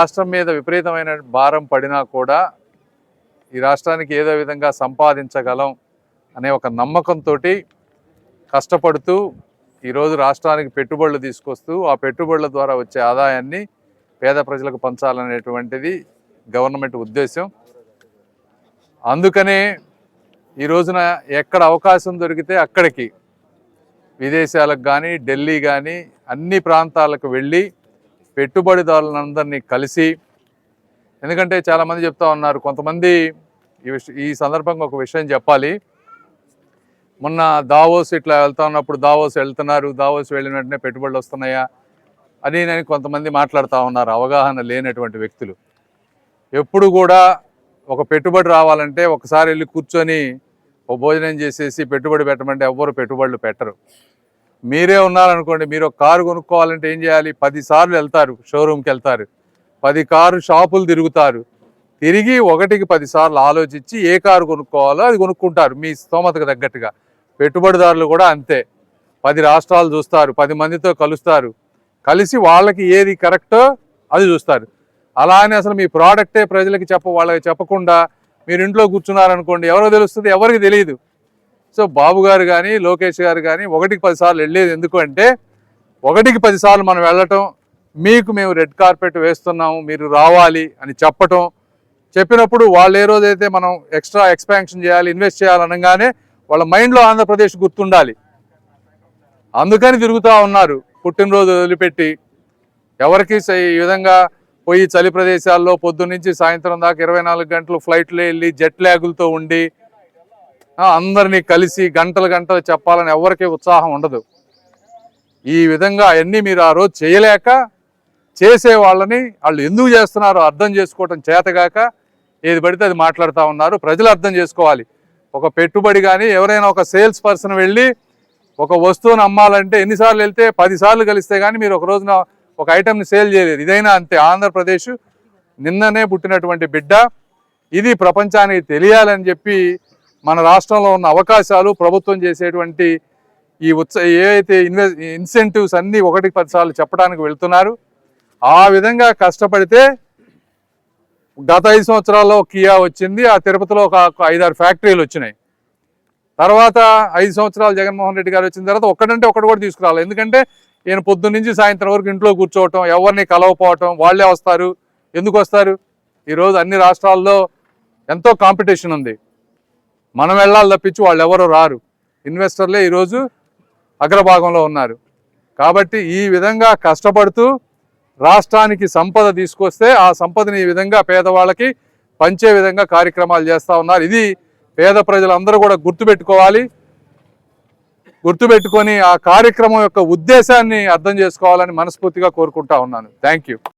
రాష్ట్రం మీద విపరీతమైన భారం పడినా కూడా ఈ రాష్ట్రానికి ఏదో విధంగా సంపాదించగలం అనే ఒక నమ్మకంతో కష్టపడుతూ ఈరోజు రాష్ట్రానికి పెట్టుబడులు తీసుకొస్తూ ఆ పెట్టుబడుల ద్వారా వచ్చే ఆదాయాన్ని పేద ప్రజలకు పంచాలనేటువంటిది గవర్నమెంట్ ఉద్దేశం. అందుకనే ఈ రోజున ఎక్కడ అవకాశం దొరికితే అక్కడికి విదేశాలకు కానీ ఢిల్లీ కానీ అన్ని ప్రాంతాలకు వెళ్ళి పెట్టుబడిదారులందరినీ కలిసి ఎందుకంటే చాలామంది చెప్తా ఉన్నారు కొంతమంది ఈ ఈ సందర్భంగా ఒక విషయం చెప్పాలి. మొన్న దావోస్ ఇట్లా వెళ్తా ఉన్నప్పుడు దావోస్ వెళ్తున్నారు దావోస్ వెళ్ళిన వెంటనే పెట్టుబడులు వస్తున్నాయా అని నేను కొంతమంది మాట్లాడుతూ ఉన్నారు అవగాహన లేనటువంటి వ్యక్తులు. ఎప్పుడు కూడా ఒక పెట్టుబడి రావాలంటే ఒకసారి వెళ్ళి కూర్చొని ఓ భోజనం చేసేసి పెట్టుబడి పెట్టమంటే ఎవ్వరు పెట్టుబడులు పెట్టరు. మీరే ఉన్నారనుకోండి మీరు ఒక కారు కొనుక్కోవాలంటే ఏం చేయాలి? పది సార్లు వెళ్తారు షోరూమ్కి వెళ్తారు. పది కారు షాపులు తిరుగుతారు. తిరిగి ఒకటికి పదిసార్లు ఆలోచించి ఏ కారు కొనుక్కోవాలో అది కొనుక్కుంటారు మీ స్తోమతకు తగ్గట్టుగా. పెట్టుబడిదారులు కూడా అంతే. పది రాష్ట్రాలు చూస్తారు పది మందితో కలుస్తారు. కలిసి వాళ్ళకి ఏది కరెక్టో అది చూస్తారు. అలా అని అసలు మీ ప్రోడక్టే ప్రజలకి చెప్ప వాళ్ళకి చెప్పకుండా మీరు ఇంట్లో కూర్చున్నారనుకోండి ఎవరో తెలుస్తుంది ఎవరికి తెలియదు. సో బాబు గారు కానీ లోకేష్ గారు కానీ ఒకటికి పదిసార్లు వెళ్ళేది ఎందుకు అంటే ఒకటికి పదిసార్లు మనం వెళ్ళటం మీకు మేము రెడ్ కార్పెట్ వేస్తున్నాము మీరు రావాలి అని చెప్పటం. చెప్పినప్పుడు వాళ్ళు ఏ రోజైతే మనం ఎక్స్ట్రా ఎక్స్పాన్షన్ చేయాలి ఇన్వెస్ట్ చేయాలి అనగానే వాళ్ళ మైండ్లో ఆంధ్రప్రదేశ్ గుర్తుండాలి. అందుకని తిరుగుతూ ఉన్నారు పుట్టినరోజు వదిలిపెట్టి. ఎవరికి స- ఈ విధంగా పోయి చలి ప్రదేశాల్లో పొద్దున్నుంచి సాయంత్రం దాకా ఇరవై నాలుగు గంటలు ఫ్లైట్లో వెళ్ళి జెట్ ల్యాగులతో ఉండి అందరినీ కలిసి గంటలు గంటలు చెప్పాలని ఎవరికి ఉత్సాహం ఉండదు. ఈ విధంగా అవన్నీ మీరు ఆ రోజు చేయలేక చేసే వాళ్ళని వాళ్ళు ఎందుకు చేస్తున్నారో అర్థం చేసుకోవటం చేతగాక ఏది పడితే అది మాట్లాడుతూ ఉన్నారు. ప్రజలు అర్థం చేసుకోవాలి. ఒక పెట్టుబడి కానీ ఎవరైనా ఒక సేల్స్ పర్సన్ వెళ్ళి ఒక వస్తువును అమ్మాలంటే ఎన్నిసార్లు వెళ్తే పదిసార్లు కలిస్తే కానీ మీరు ఒక రోజున ఒక ఐటెంని సేల్ చేయలేరు. ఇదైనా అంతే. ఆంధ్రప్రదేశ్ నిన్ననే పుట్టినటువంటి బిడ్డ. ఇది ప్రపంచానికి తెలియాలని చెప్పి మన రాష్ట్రంలో ఉన్న అవకాశాలు ప్రభుత్వం చేసేటువంటి ఈ ఉత్స ఏవైతే ఇన్వె ఇన్సెంటివ్స్ అన్నీ ఒకటికి పదిసార్లు చెప్పడానికి వెళ్తున్నారు. ఆ విధంగా కష్టపడితే గత ఐదు సంవత్సరాల్లో కియా వచ్చింది ఆ తిరుపతిలో ఒక ఐదారు ఫ్యాక్టరీలు వచ్చినాయి. తర్వాత ఐదు సంవత్సరాలు జగన్మోహన్ రెడ్డి గారు వచ్చిన తర్వాత ఒక్కడంటే ఒక్కడు కూడా తీసుకురావాలి ఎందుకంటే ఈయన పొద్దున్న నుంచి సాయంత్రం వరకు ఇంట్లో కూర్చోవటం ఎవరిని కలవపోవటం వాళ్ళే వస్తారు. ఎందుకు వస్తారు? ఈరోజు అన్ని రాష్ట్రాల్లో ఎంతో కాంపిటీషన్ ఉంది. మనం వెళ్ళాలి తప్పించి వాళ్ళు ఎవరు రారు. ఇన్వెస్టర్లే ఈరోజు అగ్రభాగంలో ఉన్నారు. కాబట్టి ఈ విధంగా కష్టపడుతూ రాష్ట్రానికి సంపద తీసుకొస్తే ఆ సంపదని ఈ విధంగా పేదవాళ్ళకి పంచే విధంగా కార్యక్రమాలు చేస్తూ ఉన్నారు. ఇది పేద ప్రజలందరూ కూడా గుర్తుపెట్టుకోవాలి. గుర్తుపెట్టుకొని ఆ కార్యక్రమం యొక్క ఉద్దేశాన్ని అర్థం చేసుకోవాలని మనస్ఫూర్తిగా కోరుకుంటా ఉన్నాను. Thank you